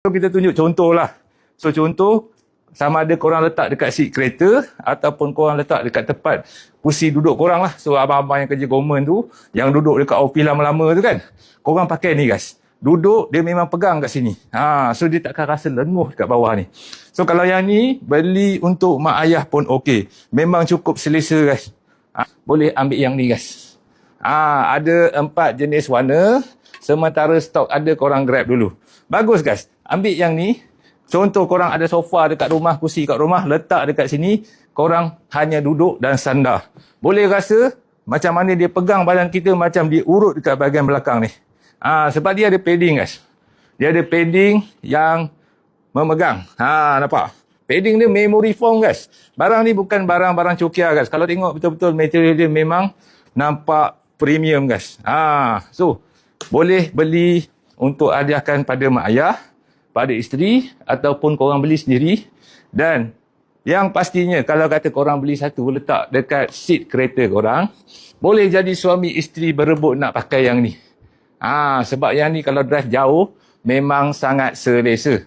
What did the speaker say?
So kita tunjuk contoh lah. So contoh sama ada korang letak dekat seat kereta ataupun korang letak dekat tempat kursi duduk korang lah. So abang-abang yang kerja government tu yang duduk dekat office lama-lama tu kan. Korang pakai ni guys. Duduk dia memang pegang kat sini. Ha, so dia takkan rasa lenguh kat bawah ni. So kalau yang ni beli untuk mak ayah pun okey. Memang cukup selesa guys. Ha, boleh ambil yang ni guys. Ah, ada empat jenis warna. Sementara stok ada korang grab dulu. Bagus guys. Ambil yang ni. Contoh korang ada sofa dekat rumah, kursi kat rumah, letak dekat sini. Korang hanya duduk dan sandar. Boleh rasa macam mana dia pegang badan kita macam dia urut dekat bahagian belakang ni. Ah, sebab dia ada padding guys. Dia ada padding yang memegang. Ha, nampak? Padding dia memory foam guys. Barang ni bukan barang-barang cokia guys. Kalau tengok betul-betul material dia memang nampak premium guys. Ha, so boleh beli untuk hadiahkan pada mak ayah, pada isteri ataupun korang beli sendiri dan yang pastinya kalau kata korang beli satu letak dekat seat kereta korang, boleh jadi suami isteri berebut nak pakai yang ni. Ah, sebab yang ni kalau drive jauh memang sangat selesa.